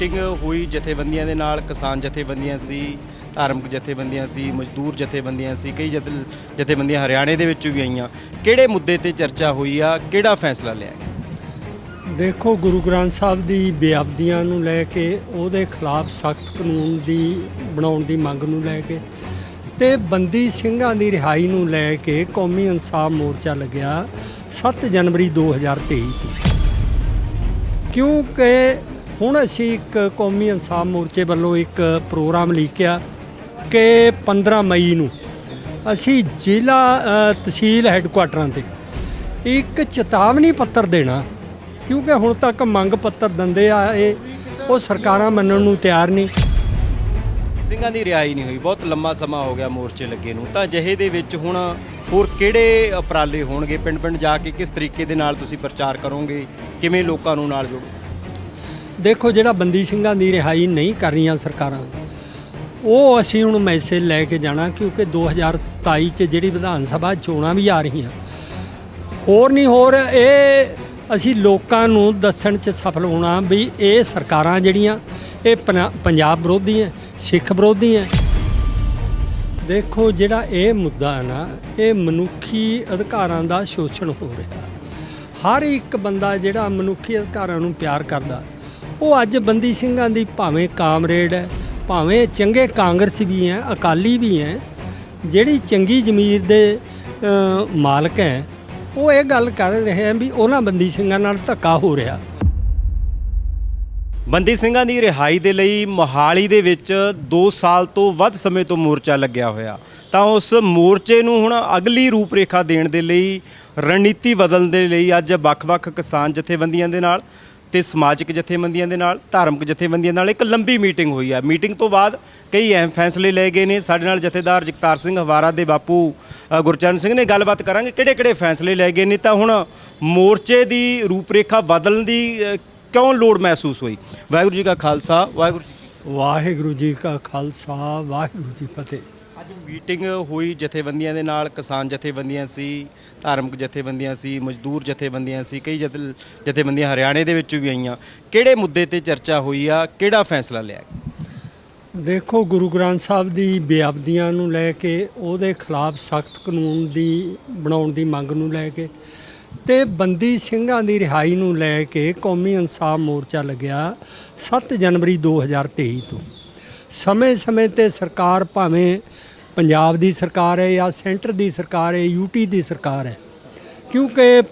Meeting ਹੋਈ ਜਥੇਬੰਦੀਆਂ ਦੇ ਨਾਲ, ਕਿਸਾਨ ਜਥੇਬੰਦੀਆਂ ਸੀ, ਧਾਰਮਿਕ ਜਥੇਬੰਦੀਆਂ ਸੀ, ਮਜ਼ਦੂਰ ਜਥੇਬੰਦੀਆਂ ਸੀ, ਕਈ ਜਥੇ- ਜਥੇਬੰਦੀਆਂ ਹਰਿਆਣੇ ਦੇ ਵਿੱਚ ਵੀ ਆਈਆਂ। ਕਿਹੜੇ ਮੁੱਦੇ ਤੇ ਚਰਚਾ ਹੋਈ ਆ, ਕਿਹੜਾ ਫੈਸਲਾ ਲਿਆ ਗਿਆ? ਦੇਖੋ, ਗੁਰੂ ਗ੍ਰੰਥ ਸਾਹਿਬ ਦੀ ਬੇਅਬਦੀਆਂ ਨੂੰ ਲੈ ਕੇ, ਉਹਦੇ ਖਿਲਾਫ ਸਖਤ ਕਾਨੂੰਨ ਦੀ ਬਣਾਉਣ ਦੀ ਮੰਗ ਨੂੰ ਲੈ ਕੇ ਤੇ ਬੰਦੀ ਸਿੰਘਾਂ ਦੀ ਰਿਹਾਈ ਨੂੰ ਲੈ ਕੇ ਕੌਮੀ ਇਨਸਾਫ ਮੋਰਚਾ ਲੱਗਿਆ 7 ਜਨਵਰੀ 2023 ਤੋਂ। ਕਿਉਂਕਿ ਹੁਣ ਅਸੀਂ ਇੱਕ ਕੌਮੀ ਇਨਸਾਫ ਮੋਰਚੇ ਵੱਲੋਂ ਇੱਕ ਪ੍ਰੋਗਰਾਮ ਲਿਖਿਆ ਕਿ 15 ਮਈ ਨੂੰ ਅਸੀਂ ਜ਼ਿਲ੍ਹਾ ਤਹਿਸੀਲ ਹੈੱਡਕੁਆਟਰਾਂ ਤੇ ਇੱਕ ਚੇਤਾਵਨੀ ਪੱਤਰ ਦੇਣਾ, ਕਿਉਂਕਿ ਹੁਣ ਤੱਕ ਮੰਗ ਪੱਤਰ ਦਿੰਦੇ ਆ ਇਹ, ਉਹ ਸਰਕਾਰਾਂ ਮੰਨਣ ਨੂੰ ਤਿਆਰ ਨਹੀਂ। ਸਿੰਘਾਂ ਦੀ ਰਿਹਾਈ ਨਹੀਂ ਹੋਈ, ਬਹੁਤ ਲੰਮਾ ਸਮਾਂ ਹੋ ਗਿਆ ਮੋਰਚੇ ਲੱਗੇ ਨੂੰ। ਤਾਂ ਜਿਹੇ ਦੇ ਵਿੱਚ ਹੁਣ ਹੋਰ ਕਿਹੜੇ ਉਪਰਾਲੇ ਹੋਣਗੇ? ਪਿੰਡ-ਪਿੰਡ ਜਾ ਕੇ ਕਿਸ ਤਰੀਕੇ ਦੇ ਨਾਲ ਤੁਸੀਂ ਪ੍ਰਚਾਰ ਕਰੋਗੇ? ਕਿਵੇਂ ਲੋਕਾਂ ਨੂੰ ਨਾਲ ਜੋੜੋ ਦੇਖੋ ਜਿਹੜਾ ਬੰਦੀ ਸਿੰਘਾਂ ਦੀ ਰਿਹਾਈ ਨਹੀਂ ਕਰ ਰਹੀਆਂ ਸਰਕਾਰਾਂ, ਉਹ ਅਸੀਂ ਹੁਣ ਮੈਸੇਜ ਲੈ ਕੇ ਜਾਣਾ ਕਿਉਂਕਿ 2027 ਚ ਜਿਹੜੀ ਵਿਧਾਨ ਸਭਾ ਚੋਣਾਂ ਵੀ ਆ ਰਹੀਆਂ। ਹੋਰ ਨਹੀਂ ਹੋਰ, ਇਹ ਅਸੀਂ ਲੋਕਾਂ ਨੂੰ ਦੱਸਣ ਚ ਸਫਲ ਹੋਣਾ ਵੀ ਇਹ ਸਰਕਾਰਾਂ ਜਿਹੜੀਆਂ, ਇਹ ਪੰਜਾਬ ਵਿਰੋਧੀ ਹੈ ਸਿੱਖ ਵਿਰੋਧੀ ਹੈ ਦੇਖੋ ਜਿਹੜਾ ਇਹ ਮੁੱਦਾ ਨਾ, ਇਹ ਮਨੁੱਖੀ ਅਧਿਕਾਰਾਂ ਦਾ ਸ਼ੋਸ਼ਣ ਹੋ ਰਿਹਾ। ਹਰ ਇੱਕ ਬੰਦਾ ਜਿਹੜਾ ਮਨੁੱਖੀ ਅਧਿਕਾਰਾਂ ਨੂੰ ਪਿਆਰ ਕਰਦਾ ਉਹ ਅੱਜ ਬੰਦੀ ਸਿੰਘਾਂ ਦੀ ਭਾਵੇਂ ਕਾਮਰੇਡ ਹੈ, ਭਾਵੇਂ ਚੰਗੇ ਕਾਂਗਰਸ ਵੀ ਹੈ, ਅਕਾਲੀ ਵੀ ਹੈ, ਜਿਹੜੀ ਚੰਗੀ ਜ਼ਮੀਰ ਦੇ ਮਾਲਕ ਹੈ, ਉਹ ਇਹ ਗੱਲ ਕਰ ਰਹੇ ਹਨ ਵੀ ਉਹਨਾਂ ਬੰਦੀ ਸਿੰਘਾਂ ਨਾਲ ਧੱਕਾ ਹੋ ਰਿਹਾ। ਬੰਦੀ ਸਿੰਘਾਂ ਦੀ ਰਿਹਾਈ ਦੇ ਲਈ ਮੋਹਾਲੀ ਦੇ ਵਿੱਚ 2 ਸਾਲ ਤੋਂ ਵੱਧ ਸਮੇਂ ਤੋਂ ਮੋਰਚਾ ਲੱਗਿਆ ਹੋਇਆ। ਤਾਂ ਉਸ ਮੋਰਚੇ ਨੂੰ ਹੁਣ ਅਗਲੀ ਰੂਪਰੇਖਾ ਦੇਣ ਦੇ ਲਈ, ਰਣਨੀਤੀ ਬਦਲਣ ਦੇ ਲਈ ਅੱਜ ਵੱਖ-ਵੱਖ ਕਿਸਾਨ ਜਥੇਬੰਦੀਆਂ ਦੇ ਨਾਲ ਤੇ ਸਮਾਜਿਕ ਜਥੇਬੰਦੀਆਂ ਦੇ ਨਾਲ, ਧਾਰਮਿਕ ਜਥੇਬੰਦੀਆਂ ਨਾਲ ਇੱਕ ਲੰਬੀ ਮੀਟਿੰਗ ਹੋਈ ਹੈ ਮੀਟਿੰਗ ਤੋਂ ਬਾਅਦ ਕਈ ਅਹਿਮ ਫੈਸਲੇ ਲਏ ਗਏ ਨੇ। ਸਾਡੇ ਨਾਲ ਜਥੇਦਾਰ ਜਗਤਾਰ ਸਿੰਘ ਹਵਾਰਾ ਦੇ ਬਾਪੂ ਗੁਰਚਰਨ ਸਿੰਘ ਨੇ ਗੱਲਬਾਤ ਕਰਾਂਗੇ ਕਿਹੜੇ-ਕਿਹੜੇ ਫੈਸਲੇ ਲਏ ਗਏ ਨੇ। ਤਾਂ ਹੁਣ ਮੋਰਚੇ ਦੀ ਰੂਪਰੇਖਾ ਬਦਲਣ ਦੀ ਕਿਉਂ ਲੋੜ ਮਹਿਸੂਸ ਹੋਈ? ਵਾਹਿਗੁਰੂ ਜੀ ਕਾ ਖਾਲਸਾ, ਵਾਹਿਗੁਰੂ ਜੀ ਵਾਹਿਗੁਰੂ ਜੀ ਕਾ ਖਾਲਸਾ, ਵਾਹਿਗੁਰੂ ਜੀ ਫਤਿਹ। ਅੱਜ ਮੀਟਿੰਗ ਹੋਈ ਜਥੇਬੰਦੀਆਂ ਦੇ ਨਾਲ, ਕਿਸਾਨ ਜਥੇਬੰਦੀਆਂ ਸੀ, ਧਾਰਮਿਕ ਜਥੇਬੰਦੀਆਂ ਸੀ, ਮਜ਼ਦੂਰ ਜਥੇਬੰਦੀਆਂ ਸੀ, ਕਈ ਜਥੇ- ਜਥੇਬੰਦੀਆਂ ਹਰਿਆਣੇ ਦੇ ਵਿੱਚ ਵੀ ਆਈਆਂ। ਕਿਹੜੇ ਮੁੱਦੇ ਤੇ ਚਰਚਾ ਹੋਈ ਆ? ਕਿਹੜਾ ਫੈਸਲਾ ਲਿਆ ਗਿਆ? ਦੇਖੋ, ਗੁਰੂ ਗ੍ਰੰਥ ਸਾਹਿਬ ਦੀ ਬੇਅਬਦੀਆਂ ਨੂੰ ਲੈ ਕੇ, ਉਹਦੇ ਖਿਲਾਫ ਸਖਤ ਕਾਨੂੰਨ ਦੀ, ਬਣਾਉਣ ਦੀ ਮੰਗ ਨੂੰ ਲੈ ਕੇ ਤੇ ਬੰਦੀ ਸਿੰਘਾਂ ਦੀ ਰਿਹਾਈ ਨੂੰ ਲੈ ਕੇ ਕੌਮੀ ਇਨਸਾਫ ਮੋਰਚਾ ਲੱਗਿਆ 7 ਜਨਵਰੀ 2023 ਤੋਂ। ਸਮੇਂ-ਸਮੇਂ ਤੇ ਸਰਕਾਰ ਭਾਵੇਂ ਪੰਜਾਬ ਦੀ ਸਰਕਾਰ ਹੈ ਜਾਂ ਸੈਂਟਰ ਦੀ ਸਰਕਾਰ ਹੈ ਯੂਟੀ ਦੀ ਸਰਕਾਰ ਹੈ? ਕਿਉਂਕਿ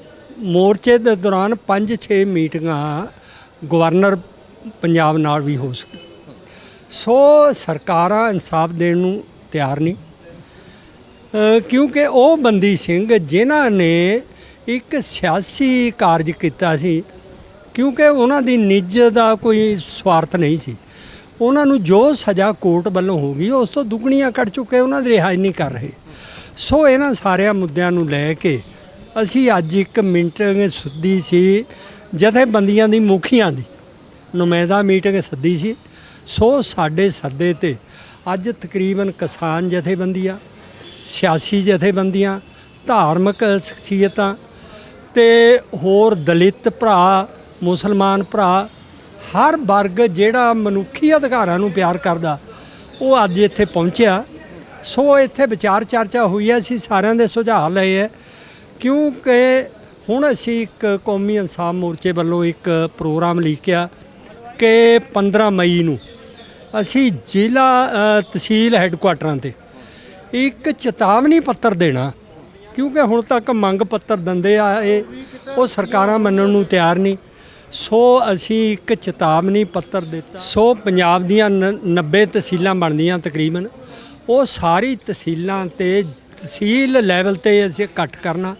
ਮੋਰਚੇ ਦੇ ਦੌਰਾਨ 5-6 ਮੀਟਿੰਗਾਂ ਗਵਰਨਰ ਪੰਜਾਬ ਨਾਲ ਵੀ ਹੋ ਸਕੀ ਸੋ ਸਰਕਾਰਾਂ ਇਨਸਾਫ ਦੇਣ ਨੂੰ ਤਿਆਰ ਨਹੀਂ। ਕਿਉਂਕਿ ਉਹ ਬੰਦੀ ਸਿੰਘ ਜਿਨ੍ਹਾਂ ਨੇ ਇੱਕ ਸਿਆਸੀ ਕਾਰਜ ਕੀਤਾ ਸੀ, ਕਿਉਂਕਿ ਉਹਨਾਂ ਦੀ ਨਿੱਜ ਦਾ ਕੋਈ ਸਵਾਰਥ ਨਹੀਂ ਸੀ। ਉਹਨਾਂ ਨੂੰ ਜੋ ਸਜ਼ਾ ਕੋਰਟ ਵੱਲੋਂ ਹੋ ਗਈ, ਉਸ ਤੋਂ ਦੁੱਗਣੀਆਂ ਕੱਟ ਚੁੱਕੇ, ਉਹਨਾਂ ਦੀ ਰਿਹਾਈ ਨਹੀਂ ਕਰ ਰਹੇ। ਸੋ ਇਹਨਾਂ ਸਾਰਿਆਂ ਮੁੱਦਿਆਂ ਨੂੰ ਲੈ ਕੇ ਅਸੀਂ ਅੱਜ ਇੱਕ ਮੀਟਿੰਗ ਸੁੱਦੀ ਸੀ, ਜਥੇਬੰਦੀਆਂ ਦੀ, ਮੁਖੀਆਂ ਦੀ। ਨੁਮਾਇੰਦਾ ਮੀਟਿੰਗ ਸੱਦੀ ਸੀ। ਸੋ ਸਾਡੇ ਸੱਦੇ ਤੇ ਅੱਜ ਤਕਰੀਬਨ ਕਿਸਾਨ ਜਥੇਬੰਦੀਆਂ, ਸਿਆਸੀ ਜਥੇਬੰਦੀਆਂ, ਧਾਰਮਿਕ ਸ਼ਖਸੀਅਤਾਂ ਤੇ ਹੋਰ ਦਲਿਤ ਭਰਾ, ਮੁਸਲਮਾਨ ਭਰਾ ਹਰ ਵਰਗ ਜਿਹੜਾ ਮਨੁੱਖੀ ਅਧਿਕਾਰਾਂ ਨੂੰ ਪਿਆਰ ਕਰਦਾ, ਉਹ ਅੱਜ ਇੱਥੇ ਪਹੁੰਚਿਆ। ਸੋ ਇੱਥੇ ਵਿਚਾਰ ਚਰਚਾ ਹੋਈ ਹੈ, ਅਸੀਂ ਸਾਰਿਆਂ ਦੇ ਸੁਝਾਅ ਲਏ ਹੈ। ਕਿਉਂਕਿ ਹੁਣ ਅਸੀਂ ਇੱਕ ਕੌਮੀ ਇਨਸਾਫ ਮੋਰਚੇ ਵੱਲੋਂ ਇੱਕ ਪ੍ਰੋਗਰਾਮ ਲਿਖਿਆ ਕਿ 15 ਮਈ ਨੂੰ ਅਸੀਂ ਜ਼ਿਲ੍ਹਾ ਤਹਿਸੀਲ ਹੈੱਡਕੁਆਟਰਾਂ ਤੇ ਇੱਕ ਚੇਤਾਵਨੀ ਪੱਤਰ ਦੇਣਾ, ਕਿਉਂਕਿ ਹੁਣ ਤੱਕ ਮੰਗ ਪੱਤਰ ਦਿੰਦੇ ਆ ਇਹ, ਉਹ ਸਰਕਾਰਾਂ ਮੰਨਣ ਨੂੰ ਤਿਆਰ ਨਹੀਂ। ਸੋ ਅਸੀਂ ਇੱਕ ਚੇਤਾਵਨੀ ਪੱਤਰ ਦਿੱਤਾ। ਸੋ ਪੰਜਾਬ ਦੀਆਂ ਨ- 90 ਤਹਿਸੀਲਾਂ ਬਣਦੀਆਂ ਤਕਰੀਬਨ। ਉਹ ਸਾਰੀ ਤਹਿਸੀਲਾਂ ਤੇ ਤਹਿਸੀਲ ਲੈਵਲ ਤੇ ਅਸੀਂ ਇਕੱਠ ਕਰਨਾ।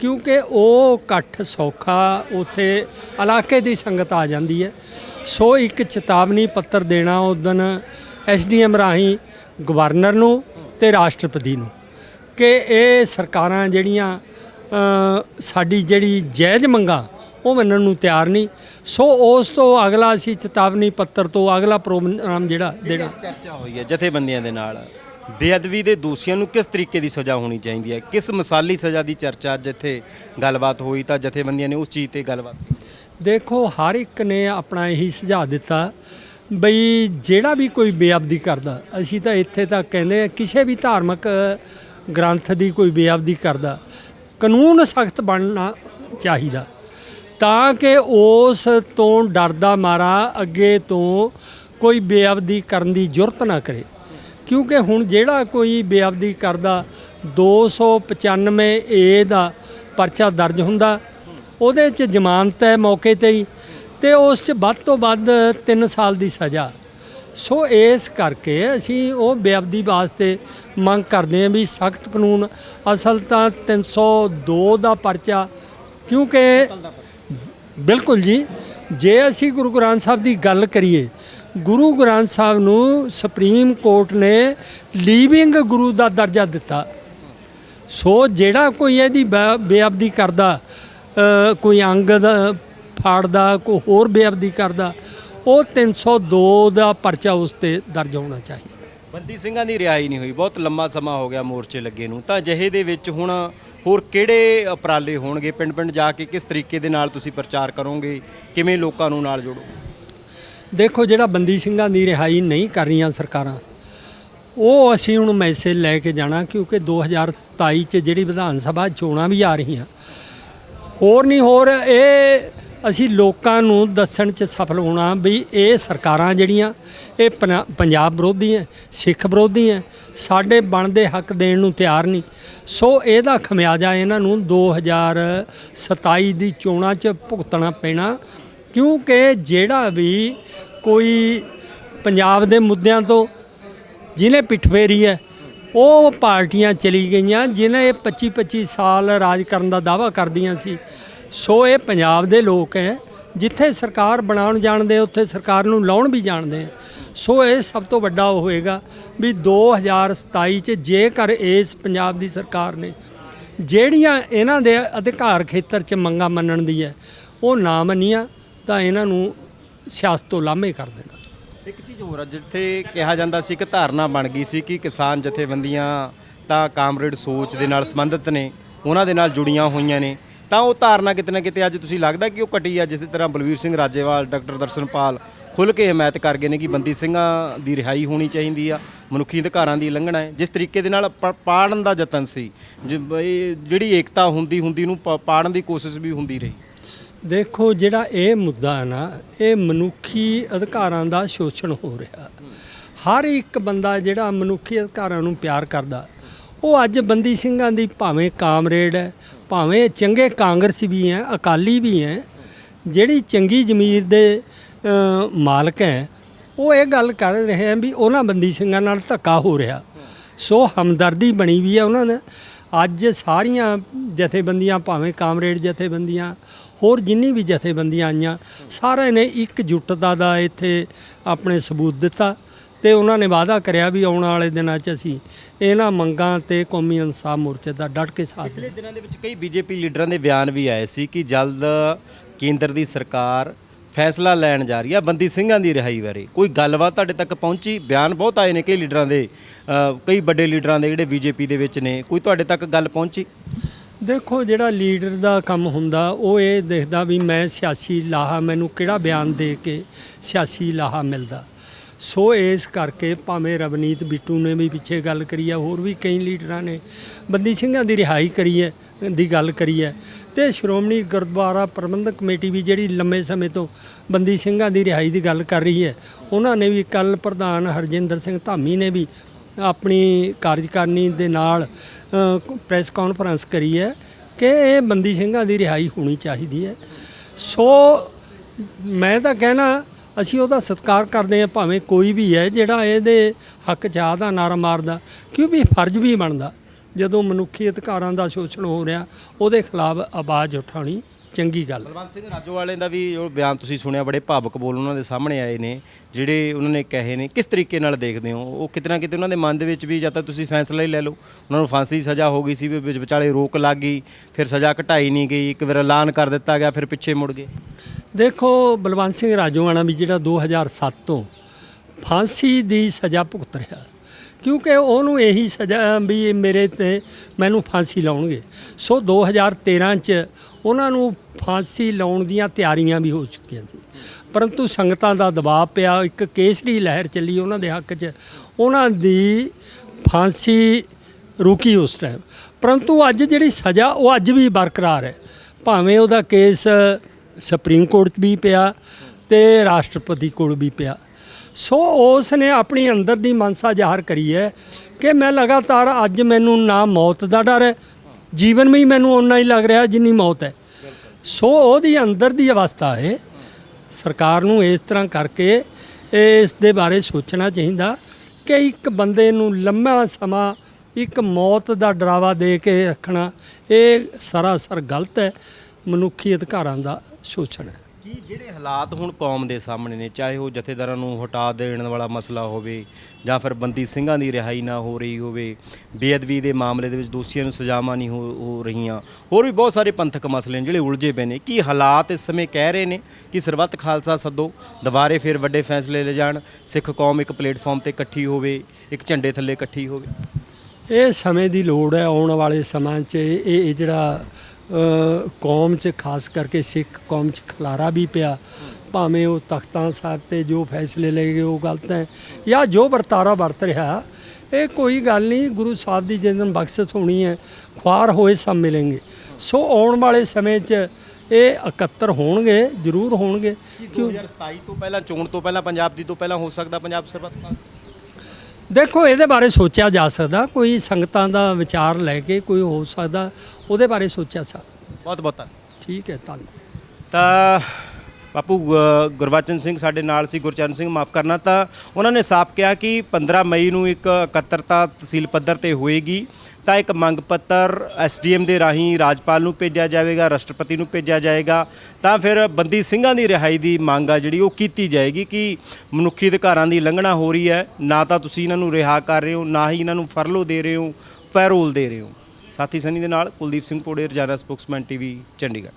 ਕਿਉਂਕਿ ਉਹ ਇਕੱਠ ਸੌਖਾ ਉੱਥੇ ਇਲਾਕੇ ਦੀ ਸੰਗਤ ਆ ਜਾਂਦੀ ਹੈ। ਸੋ ਇੱਕ ਚੇਤਾਵਨੀ ਪੱਤਰ ਦੇਣਾ ਉਦਨ ਐਸਡੀਐਮ ਰਾਹੀਂ ਗਵਰਨਰ ਨੂੰ ਤੇ ਰਾਸ਼ਟਰਪਤੀ ਨੂੰ ਕਿ ਇਹ ਸਰਕਾਰਾਂ ਜਿਹੜੀਆਂ ਸਾਡੀ ਜਿਹੜੀ ਜਾਇਜ਼ ਮੰਗਾਂ ਉਹ ਮੰਨਣ ਨੂੰ ਤਿਆਰ ਨਹੀਂ। ਸੋ ਉਸ ਤੋਂ ਅਗਲਾ ਅਸੀਂ ਚੇਤਾਵਨੀ ਪੱਤਰ ਤੋਂ ਅਗਲਾ ਪ੍ਰੋਗਰਾਮ ਜਿਹੜਾ ਦੇਣਾ ਚਰਚਾ ਹੋਈ ਹੈ ਜਥੇਬੰਦੀਆਂ ਦੇ ਨਾਲ ਬੇਅਦਬੀ ਦੇ ਦੋਸ਼ੀਆਂ ਨੂੰ ਕਿਸ ਤਰੀਕੇ ਦੀ ਸਜ਼ਾ ਹੋਣੀ ਚਾਹੀਦੀ ਹੈ? ਕਿਸ ਮਿਸਾਲੀ ਸਜ਼ਾ ਦੀ ਚਰਚਾ ਅੱਜ ਇੱਥੇ ਗੱਲਬਾਤ ਹੋਈ ਤਾਂ ਜਥੇਬੰਦੀਆਂ ਨੇ ਉਸ ਚੀਜ਼ ਤੇ ਗੱਲਬਾਤ ਕੀਤੀ। ਦੇਖੋ ਹਰ ਇੱਕ ਨੇ ਆਪਣਾ ਇਹੀ ਸੁਝਾਅ ਦਿੱਤਾ ਬਈ ਜਿਹੜਾ ਵੀ ਕੋਈ ਬੇਅਬਦੀ ਕਰਦਾ ਅਸੀਂ ਤਾਂ ਇੱਥੇ ਤੱਕ ਕਹਿੰਦੇ ਆ ਕਿਸੇ ਵੀ ਧਾਰਮਿਕ ਗ੍ਰੰਥ ਦੀ ਕੋਈ ਬੇਅਬਦੀ ਕਰਦਾ ਕਾਨੂੰਨ ਸਖਤ ਬਣਨਾ ਚਾਹੀਦਾ। ਤਾਂ ਕਿ ਉਸ ਤੋਂ ਡਰਦਾ ਮਾਰਾ ਅੱਗੇ ਤੋਂ ਕੋਈ ਬੇਅਬਦੀ ਕਰਨ ਦੀ ਜ਼ਰੂਰਤ ਨਾ ਕਰੇ। ਕਿਉਂਕਿ ਹੁਣ ਜਿਹੜਾ ਕੋਈ ਬੇਅਬਦੀ ਕਰਦਾ 295 ਏ ਦਾ ਪਰਚਾ ਦਰਜ ਹੁੰਦਾ, ਉਹਦੇ 'ਚ ਜ਼ਮਾਨਤ ਹੈ ਮੌਕੇ ਤੇ ਹੀ ਤੇ ਉਸ 'ਚ ਵੱਧ ਤੋਂ ਵੱਧ 3 ਸਾਲ ਦੀ ਸਜ਼ਾ। ਸੋ ਇਸ ਕਰਕੇ ਅਸੀਂ ਉਹ ਬੇਅਬਦੀ ਵਾਸਤੇ ਮੰਗ ਕਰਦੇ ਹਾਂ ਵੀ ਸਖਤ ਕਾਨੂੰਨ, ਅਸਲ ਤਾਂ 302 ਦਾ ਪਰਚਾ, ਕਿਉਂਕਿ ਬਿਲਕੁਲ ਜੀ। ਜੇ ਅਸੀਂ ਗੁਰੂ ਗ੍ਰੰਥ ਸਾਹਿਬ ਦੀ ਗੱਲ ਕਰੀਏ, ਗੁਰੂ ਗ੍ਰੰਥ ਸਾਹਿਬ ਨੂੰ ਸੁਪਰੀਮ ਕੋਰਟ ਨੇ ਲੀਵਿੰਗ ਗੁਰੂ ਦਾ ਦਰਜਾ ਦਿੱਤਾ। ਸੋ ਜਿਹੜਾ ਕੋਈ ਇਹਦੀ ਬੇ- ਬੇਅਬਦੀ ਕਰਦਾ ਕੋਈ ਅੰਗ ਦਾ ਫਾੜਦਾ, ਕੋਈ ਹੋਰ ਬੇਅਬਦੀ ਕਰਦਾ, ਉਹ 302 ਦਾ ਪਰਚਾ ਉਸ ਤੇ ਦਰਜ ਹੋਣਾ ਚਾਹੀਦਾ। ਬੰਦੀ ਸਿੰਘਾਂ ਦੀ ਰਿਹਾਈ ਨਹੀਂ ਹੋਈ। ਬਹੁਤ ਲੰਮਾ ਸਮਾਂ ਹੋ ਗਿਆ ਮੋਰਚੇ ਲੱਗੇ ਨੂੰ। ਤਾਂ ਜਿਹੇ ਦੇ ਵਿੱਚ ਹੁਣ ਹੋਰ ਕਿਹੜੇ ਉਪਰਾਲੇ ਹੋਣਗੇ? ਪਿੰਡ ਪਿੰਡ ਜਾ ਕੇ ਕਿਸ ਤਰੀਕੇ ਦੇ ਨਾਲ ਤੁਸੀਂ ਪ੍ਰਚਾਰ ਕਰੋਗੇ? ਕਿਵੇਂ ਲੋਕਾਂ ਨੂੰ ਨਾਲ ਜੋੜੋ ਦੇਖੋ, ਜਿਹੜਾ ਬੰਦੀ ਸਿੰਘਾਂ ਦੀ ਰਿਹਾਈ ਨਹੀਂ ਕਰ ਰਹੀਆਂ ਸਰਕਾਰਾਂ, ਉਹ ਅਸੀਂ ਹੁਣ ਮੈਸੇਜ ਲੈ ਕੇ ਜਾਣਾ, ਕਿਉਂਕਿ 2027 ਚ ਜਿਹੜੀ ਵਿਧਾਨ ਸਭਾ ਚੋਣਾਂ ਵੀ ਆ ਰਹੀਆਂ, ਹੋਰ ਨਹੀਂ, ਹੋਰ ਇਹ ਅਸੀਂ ਲੋਕਾਂ ਨੂੰ ਦੱਸਣ ਚ ਸਫਲ ਹੋਣਾ ਵੀ ਇਹ ਸਰਕਾਰਾਂ ਜਿਹੜੀਆਂ, ਇਹ ਪਨਾ- ਪੰਜਾਬ ਵਿਰੋਧੀ ਹੈ ਸਿੱਖ ਵਿਰੋਧੀ ਹੈ ਸਾਡੇ ਬਣਦੇ ਹੱਕ ਦੇਣ ਨੂੰ ਤਿਆਰ ਨਹੀਂ। ਸੋ ਇਹਦਾ ਖਮਿਆਜਾ ਇਹਨਾਂ ਨੂੰ 2027 ਦੀ ਚੋਣਾਂ 'ਚ ਭੁਗਤਣਾ ਪੈਣਾ, ਕਿਉਂਕਿ ਜਿਹੜਾ ਵੀ ਕੋਈ ਪੰਜਾਬ ਦੇ ਮੁੱਦਿਆਂ ਤੋਂ ਜਿਹਨੇ ਪਿੱਠ ਫੇਰੀ ਹੈ ਉਹ ਪਾਰਟੀਆਂ ਚਲੀ ਗਈਆਂ ਜਿਨ੍ਹਾਂ ਇਹ 25 25 ਸਾਲ ਰਾਜ ਕਰਨ ਦਾ ਦਾਵਾ ਕਰਦੀਆਂ ਸੀ। ਸੋ ਇਹ ਪੰਜਾਬ ਦੇ ਲੋਕ ਹੈ, ਜਿੱਥੇ ਸਰਕਾਰ ਬਣਾਉਣ ਜਾਣਦੇ ਉੱਥੇ ਸਰਕਾਰ ਨੂੰ ਲਾਉਣ ਵੀ ਜਾਣਦੇ ਆ। ਸੋ ਇਹ ਸਭ ਤੋਂ ਵੱਡਾ ਉਹ ਹੋਏਗਾ ਵੀ 2027 ਚ ਜੇਕਰ ਇਸ ਪੰਜਾਬ ਦੀ ਸਰਕਾਰ ਨੇ ਜਿਹੜੀਆਂ ਇਹਨਾਂ ਦੇ ਅਧਿਕਾਰ ਖੇਤਰ ਚ ਮੰਗਾ ਮੰਨਣ ਦੀ ਹੈ, ਉਹ ਨਾ ਮੰਨੀਆਂ, ਤਾਂ ਇਹਨਾਂ ਨੂੰ ਸਿਆਸਤ ਤੋਂ ਲਾਮੇ ਕਰ ਦੇਣਾ। ਇੱਕ ਚੀਜ਼ ਹੋਰ ਆ, ਜਿੱਥੇ ਕਿਹਾ ਜਾਂਦਾ ਸੀ ਕਿ ਧਾਰਨਾ ਬਣ ਗਈ ਸੀ ਕਿ ਕਿਸਾਨ ਜਥੇਬੰਦੀਆਂ ਤਾਂ ਕਾਮਰੇਡ ਸੋਚ ਦੇ ਨਾਲ ਸੰਬੰਧਿਤ ਨੇ, ਉਹਨਾਂ ਦੇ ਨਾਲ ਜੁੜੀਆਂ ਹੋਈਆਂ ਨੇ। ਤਾਂ ਉਹ ਧਾਰਨਾ ਕਿਤੇ ਨਾ ਕਿਤੇ ਅੱਜ ਤੁਸੀਂ ਲੱਗਦਾ ਕਿ ਉਹ ਘਟੀ ਆ, ਜਿਸ ਤਰ੍ਹਾਂ ਬਲਵੀਰ ਸਿੰਘ ਰਾਜੇਵਾਲ, ਡਾਕਟਰ ਦਰਸ਼ਨਪਾਲ ਖੁੱਲ ਕੇ ਹਮਾਇਤ ਕਰ ਗਏ ਨੇ ਕਿ ਬੰਦੀ ਸਿੰਘਾਂ ਦੀ ਰਿਹਾਈ ਹੋਣੀ ਚਾਹੀਦੀ ਆ, ਮਨੁੱਖੀ ਅਧਿਕਾਰਾਂ ਦੀ ਉਲੰਘਣਾ ਹੈ। ਜਿਸ ਤਰੀਕੇ ਦੇ ਨਾਲ ਪ- ਪਾੜਨ ਦਾ ਯਤਨ ਸੀ ਜਿਹੜੀ ਏਕਤਾ ਹੁੰਦੀ ਹੁੰਦੀ ਨੂੰ ਪ- ਪਾੜਨ ਦੀ ਕੋਸ਼ਿਸ਼ ਵੀ ਹੁੰਦੀ ਰਹੀ। ਦੇਖੋ, ਜਿਹੜਾ ਇਹ ਮੁੱਦਾ ਨਾ, ਇਹ ਮਨੁੱਖੀ ਅਧਿਕਾਰਾਂ ਦਾ ਸ਼ੋਸ਼ਣ ਹੋ ਰਿਹਾ। ਹਰ ਇੱਕ ਬੰਦਾ ਜਿਹੜਾ ਮਨੁੱਖੀ ਅਧਿਕਾਰਾਂ ਨੂੰ ਪਿਆਰ ਕਰਦਾ, ਉਹ ਅੱਜ ਬੰਦੀ ਸਿੰਘਾਂ ਦੀ ਭਾਵੇਂ ਕਾਮਰੇਡ ਹੈ ਭਾਵੇਂ ਚੰਗੇ ਕਾਂਗਰਸੀ ਵੀ ਹੈ, ਅਕਾਲੀ ਵੀ ਹੈ, ਜਿਹੜੀ ਚੰਗੀ ਜ਼ਮੀਰ ਦੇ ਮਾਲਕ ਹੈ, ਉਹ ਇਹ ਗੱਲ ਕਰ ਰਹੇ ਹਨ ਵੀ ਉਹਨਾਂ ਬੰਦੀ ਸਿੰਘਾਂ ਨਾਲ ਧੱਕਾ ਹੋ ਰਿਹਾ। ਸੋ ਹਮਦਰਦੀ ਬਣੀ ਵੀ ਹੈ ਉਹਨਾਂ ਨੇ ਅੱਜ ਸਾਰੀਆਂ ਜਥੇਬੰਦੀਆਂ, ਭਾਵੇਂ ਕਾਮਰੇਡ ਜਥੇਬੰਦੀਆਂ, ਹੋਰ ਜਿੰਨੀ ਵੀ ਜਥੇਬੰਦੀਆਂ ਆਈਆਂ, ਸਾਰਿਆਂ ਨੇ ਇੱਕ ਜੁੱਟਤਾ ਦਾ ਇੱਥੇ ਆਪਣੇ ਸਬੂਤ ਦਿੱਤਾ। ਤੇ ਉਹਨਾਂ ਨੇ ਵਾਅਦਾ ਕਰਿਆ ਵੀ ਆਉਣ ਵਾਲੇ ਦਿਨਾਂ 'ਚ ਅਸੀਂ ਇਹਨਾਂ ਮੰਗਾਂ ਤੇ ਕੌਮੀ ਇਨਸਾਫ ਮੋਰਚੇ ਦਾ ਡਟ ਕੇ ਸਾਥ ਪਿਛਲੇ ਦਿਨਾਂ ਦੇ ਵਿੱਚ ਕਈ ਬੀਜੇਪੀ ਲੀਡਰਾਂ ਦੇ ਬਿਆਨ ਵੀ ਆਏ ਸੀ ਕਿ ਜਲਦ ਕੇਂਦਰ ਦੀ ਸਰਕਾਰ ਫੈਸਲਾ ਲੈਣ ਜਾ ਰਹੀ ਹੈ ਬੰਦੀ ਸਿੰਘਾਂ ਦੀ ਰਿਹਾਈ ਬਾਰੇ। ਕੋਈ ਗੱਲਬਾਤ ਤੁਹਾਡੇ ਤੱਕ ਪਹੁੰਚੀ? ਬਿਆਨ ਬਹੁਤ ਆਏ ਨੇ ਕਈ ਲੀਡਰਾਂ ਦੇ ਕਈ ਵੱਡੇ ਲੀਡਰਾਂ ਦੇ ਜਿਹੜੇ ਬੀਜੇਪੀ ਦੇ ਵਿੱਚ ਨੇ। ਕੋਈ ਤੁਹਾਡੇ ਤੱਕ ਗੱਲ ਪਹੁੰਚੀ? ਦੇਖੋ ਜਿਹੜਾ ਲੀਡਰ ਦਾ ਕੰਮ ਹੁੰਦਾ ਉਹ ਇਹ ਦੇਖਦਾ ਵੀ ਮੈਂ ਸਿਆਸੀ ਲਾਹਾ ਮੈਨੂੰ ਕਿਹੜਾ ਬਿਆਨ ਦੇ ਕੇ ਸਿਆਸੀ ਲਾਹਾ ਮਿਲਦਾ। ਸੋ ਇਸ ਕਰਕੇ ਭਾਵੇਂ ਰਵਨੀਤ ਬਿੱਟੂ ਨੇ ਵੀ ਪਿੱਛੇ ਗੱਲ ਕਰੀ ਹੈ ਹੋਰ ਵੀ ਕਈ ਲੀਡਰਾਂ ਨੇ। ਬੰਦੀ ਸਿੰਘਾਂ ਦੀ ਰਿਹਾਈ ਕਰੀ ਹੈ ਦੀ ਗੱਲ ਕਰੀ ਹੈ ਤੇ ਸ਼੍ਰੋਮਣੀ ਗੁਰਦੁਆਰਾ ਪ੍ਰਬੰਧਕ ਕਮੇਟੀ ਵੀ ਜਿਹੜੀ ਲੰਮੇ ਸਮੇਂ ਤੋਂ ਬੰਦੀ ਸਿੰਘਾਂ ਦੀ ਰਿਹਾਈ ਦੀ ਗੱਲ ਕਰ ਰਹੀ ਹੈ, ਉਹਨਾਂ ਨੇ ਵੀ ਕੱਲ ਪ੍ਰਧਾਨ ਹਰਜਿੰਦਰ ਸਿੰਘ ਧਾਮੀ ਨੇ ਵੀ ਆਪਣੀ ਕਾਰਜਕਾਰਨੀ ਦੇ ਨਾਲ ਪ੍ਰੈਸ ਕਾਨਫਰੰਸ ਕਰੀ ਹੈ ਕਿ ਇਹ ਬੰਦੀ ਸਿੰਘਾਂ ਦੀ ਰਿਹਾਈ ਹੋਣੀ ਚਾਹੀਦੀ ਹੈ। ਸੋ ਮੈਂ ਤਾਂ ਕਹਿਣਾ ਅਸੀਂ ਉਹਦਾ ਸਤਿਕਾਰ ਕਰਦੇ ਹਾਂ ਭਾਵੇਂ ਕੋਈ ਵੀ ਹੈ, ਜਿਹੜਾ ਇਹਦੇ ਹੱਕ 'ਚ ਆਹ ਨਾਰਾ ਮਾਰਦਾ। ਕਿਉਂਕਿ ਫਰਜ਼ ਵੀ ਬਣਦਾ। ਜਦੋਂ ਮਨੁੱਖੀ ਅਧਿਕਾਰਾਂ ਦਾ ਸ਼ੋਸ਼ਣ ਹੋ ਰਿਹਾ, ਉਹਦੇ ਖਿਲਾਫ ਆਵਾਜ਼ ਉਠਾਉਣੀ ਚੰਗੀ ਗੱਲ। ਬਲਵੰਤ ਸਿੰਘ ਰਾਜੋਵਾਲੇ ਦਾ ਵੀ ਉਹ ਬਿਆਨ ਤੁਸੀਂ ਸੁਣਿਆ ਬੜੇ ਭਾਵਕ ਬੋਲ ਉਹਨਾਂ ਦੇ ਸਾਹਮਣੇ ਆਏ ਨੇ ਜਿਹੜੇ ਉਹਨਾਂ ਨੇ ਕਹੇ ਨੇ ਕਿਸ ਤਰੀਕੇ ਨਾਲ ਦੇਖਦੇ ਹੋ? ਉਹ ਕਿਤੇ ਨਾ ਕਿਤੇ ਉਹਨਾਂ ਦੇ ਮਨ ਦੇ ਵਿੱਚ ਵੀ ਜਾਂ ਤਾਂ ਤੁਸੀਂ ਫੈਸਲਾ ਹੀ ਲੈ ਲਓ। ਉਹਨਾਂ ਨੂੰ ਫਾਂਸੀ ਦੀ ਸਜ਼ਾ ਹੋ ਗਈ ਸੀ ਵੀ ਵਿੱਚ ਵਿਚਾਲੇ ਰੋਕ ਲੱਗ ਗਈ ਫਿਰ ਸਜ਼ਾ ਘਟਾਈ ਨਹੀਂ ਗਈ ਇੱਕ ਵਾਰ ਐਲਾਨ ਕਰ ਦਿੱਤਾ ਗਿਆ ਫਿਰ ਪਿੱਛੇ ਮੁੜ ਗਏ। ਦੇਖੋ ਬਲਵੰਤ ਸਿੰਘ ਰਾਜੋਆਣਾ ਵੀ ਜਿਹੜਾ 2007 ਤੋਂ ਫਾਂਸੀ ਦੀ ਸਜ਼ਾ ਭੁਗਤ ਰਿਹਾ। ਕਿਉਂਕਿ ਉਹਨੂੰ ਇਹੀ ਸਜ਼ਾ ਵੀ ਮੇਰੇ ਤੇ ਮੈਨੂੰ ਫਾਂਸੀ ਲਾਉਣਗੇ। ਸੋ 2013 ਚ ਉਹਨਾਂ ਨੂੰ ਫਾਂਸੀ ਲਾਉਣ ਦੀਆਂ ਤਿਆਰੀਆਂ ਵੀ ਹੋ ਚੁੱਕੀਆਂ ਸੀ। ਪਰੰਤੂ ਸੰਗਤਾਂ ਦਾ ਦਬਾਅ ਪਿਆ, ਇੱਕ ਕੇਸਰੀ ਲਹਿਰ ਚੱਲੀ ਉਹਨਾਂ ਦੇ ਹੱਕ 'ਚ। ਉਹਨਾਂ ਦੀ ਫਾਂਸੀ ਰੁਕੀ ਉਸ ਟਾਈਮ ਪਰੰਤੂ ਅੱਜ ਜਿਹੜੀ ਸਜ਼ਾ ਉਹ ਅੱਜ ਵੀ ਬਰਕਰਾਰ ਹੈ। ਭਾਵੇਂ ਉਹਦਾ ਕੇਸ ਸੁਪਰੀਮ ਕੋਰਟ 'ਚ ਵੀ ਪਿਆ ਤੇ ਰਾਸ਼ਟਰਪਤੀ ਕੋਲ ਵੀ ਪਿਆ। ਸੋ ਉਸ ਨੇ ਆਪਣੀ ਅੰਦਰ ਦੀ ਮਨਸਾ ਜ਼ਾਹਰ ਕਰੀ ਹੈ ਕਿ ਮੈਂ ਲਗਾਤਾਰ ਅੱਜ ਮੈਨੂੰ ਨਾ ਮੌਤ ਦਾ ਡਰ ਹੈ, ਜੀਵਨ ਵੀ ਮੈਨੂੰ ਓਨਾ ਹੀ ਲੱਗ ਰਿਹਾ ਜਿੰਨੀ ਮੌਤ ਹੈ। ਸੋ ਉਹਦੀ ਅੰਦਰ ਦੀ ਅਵਸਥਾ ਹੈ। ਸਰਕਾਰ ਨੂੰ ਇਸ ਤਰ੍ਹਾਂ ਕਰਕੇ ਇਸ ਦੇ ਬਾਰੇ ਸੋਚਣਾ ਚਾਹੀਦਾ ਕਿ ਇੱਕ ਬੰਦੇ ਨੂੰ ਲੰਮਾ ਸਮਾਂ ਇੱਕ ਮੌਤ ਦਾ ਡਰਾਵਾ ਦੇ ਕੇ ਰੱਖਣਾ, ਇਹ ਸਰਾਸਰ ਗਲਤ ਹੈ। ਮਨੁੱਖੀ ਅਧਿਕਾਰਾਂ ਦਾ ਸ਼ੋਸ਼ਣ ਹੈ। ਕੀ ਜਿਹੜੇ ਹਾਲਾਤ ਹੁਣ ਕੌਮ ਦੇ ਸਾਹਮਣੇ ਨੇ, ਚਾਹੇ ਉਹ ਜਥੇਦਾਰਾਂ ਨੂੰ ਹਟਾ ਦੇਣ ਵਾਲਾ ਮਸਲਾ ਹੋਵੇ ਜਾਂ ਫਿਰ ਬੰਦੀ ਸਿੰਘਾਂ ਦੀ ਰਿਹਾਈ ਨਾ ਹੋ ਰਹੀ ਹੋਵੇ, ਬੇਅਦਬੀ ਦੇ ਮਾਮਲੇ ਦੇ ਵਿੱਚ ਦੋਸ਼ੀਆਂ ਨੂੰ ਸਜ਼ਾਵਾਂ ਨਹੀਂ ਹੋ ਹੋ ਰਹੀਆਂ। ਹੋਰ ਵੀ ਬਹੁਤ ਸਾਰੇ ਪੰਥਕ ਮਸਲੇ ਨੇ ਜਿਹੜੇ ਉਲਝੇ ਪਏ ਨੇ। ਕੀ ਹਾਲਾਤ ਇਸ ਸਮੇਂ ਕਹਿ ਰਹੇ ਨੇ? ਕਿ ਸਰਬੱਤ ਖਾਲਸਾ ਸੱਦੋ? ਦੁਬਾਰੇ ਫਿਰ ਵੱਡੇ ਫੈਸਲੇ ਲੈ ਜਾਣ। ਸਿੱਖ ਕੌਮ ਇੱਕ ਪਲੇਟਫਾਰਮ ਤੇ ਇਕੱਠੀ ਹੋਵੇ, ਇੱਕ ਝੰਡੇ ਥੱਲੇ ਇਕੱਠੀ ਹੋਵੇ। ਇਹ ਸਮੇਂ ਦੀ ਲੋੜ ਹੈ ਆਉਣ ਵਾਲੇ ਸਮਾਂ 'ਚ। ਇਹ ਇਹ ਜਿਹੜਾ ਕੌਮ 'ਚ, ਖਾਸ ਕਰਕੇ ਸਿੱਖ ਕੌਮ 'ਚ ਖਲਾਰਾ ਵੀ ਪਿਆ। ਭਾਵੇਂ ਉਹ ਤਖਤਾਂ ਸਾਹਿਬ ਤੇ ਜੋ ਫੈਸਲੇ ਲਏ ਗਏ, ਉਹ ਗਲਤ ਹੈ ਜਾਂ ਜੋ ਵਰਤਾਰਾ ਵਰਤ ਰਿਹਾ, ਇਹ ਕੋਈ ਗੱਲ ਨਹੀਂ, ਗੁਰੂ ਸਾਹਿਬ ਦੀ ਜਿਸ ਦਿਨ ਬਖਸ਼ਿਸ਼ ਹੋਣੀ ਹੈ, ਖੁਆਰ ਹੋਏ ਸਭ ਮਿਲेंगे ਸੋ ਆਉਣ ਵਾਲੇ ਸਮੇਂ 'ਚ ਇਹ ਇਕੱਤਰ ਹੋਣਗੇ, ਜ਼ਰੂਰ ਹੋਣਗੇ। ਕੀ 2027 ਤੋਂ ਪਹਿਲਾਂ, ਚੋਣ ਤੋਂ ਪਹਿਲਾਂ, ਪੰਜਾਬ ਦੀ ਤੋਂ ਪਹਿਲਾਂ ਹੋ ਸਕਦਾ ਪੰਜਾਬ ਸਰਬੱਤ ਖਾਲਸਾ ਦੇਖੋ ਇਹਦੇ ਬਾਰੇ ਸੋਚਿਆ ਜਾ ਸਕਦਾ। ਕੋਈ ਸੰਗਤਾਂ ਦਾ ਵਿਚਾਰ ਲੈ ਕੇ ਕੋਈ ਹੋ ਸਕਦਾ ਉਹਦੇ ਬਾਰੇ ਸੋਚਿਆ ਸਕਦਾ ਬਹੁਤ ਬਹੁਤ ਧੰਨਵਾਦ। ਠੀਕ ਹੈ ਧੰਨਵਾਦ ਤਾਂ ਬਾਪੂ ਅ, ਗੁਰਬਚਨ ਸਿੰਘ ਸਾਡੇ ਨਾਲ ਸੀ ਗੁਰਚਰਨ ਸਿੰਘ ਮਾਫ ਕਰਨਾ ਤਾਂ ਉਹਨਾਂ ਨੇ ਸਾਫ਼ ਕਿਹਾ ਕਿ 15 ਮਈ ਨੂੰ ਇੱਕ ਇਕੱਤਰਤਾ ਤਹਿਸੀਲ ਪੱਧਰ ਤੇ ਹੋਏਗੀ। ਤਾਂ ਇੱਕ ਮੰਗ ਪੱਤਰ ਐਸਡੀਐਮ ਦੇ ਰਾਹੀਂ ਰਾਜਪਾਲ ਨੂੰ ਭੇਜਿਆ ਜਾਵੇਗਾ ਰਾਸ਼ਟਰਪਤੀ ਨੂੰ ਭੇਜਿਆ ਜਾਏਗਾ। ਤਾਂ ਫਿਰ ਬੰਦੀ ਸਿੰਘਾਂ ਦੀ ਰਿਹਾਈ ਦੀ ਮੰਗ ਆ ਜਿਹੜੀ ਉਹ ਕੀਤੀ ਜਾਏਗੀ ਕਿ ਮਨੁੱਖੀ ਅਧਿਕਾਰਾਂ ਦੀ ਲੰਘਣਾ ਹੋ ਰਹੀ ਹੈ। ਨਾ ਤਾਂ ਤੁਸੀਂ ਇਹਨਾਂ ਨੂੰ ਰਿਹਾ ਕਰ ਰਹੇ ਹੋ ਨਾ ਹੀ ਇਹਨਾਂ ਨੂੰ ਫਰਲੋ ਦੇ ਰਹੇ ਹੋ ਪੈਰੋਲ ਦੇ ਰਹੇ ਹੋ। ਸਾਥੀ ਸਨੀ ਦੇ ਨਾਲ ਕੁਲਦੀਪ ਸਿੰਘ ਪੋੜੇ ਰਜਾਨਾ ਸਪੋਕਸਮੈਨ ਟੀਵੀ ਚੰਡੀਗੜ੍ਹ।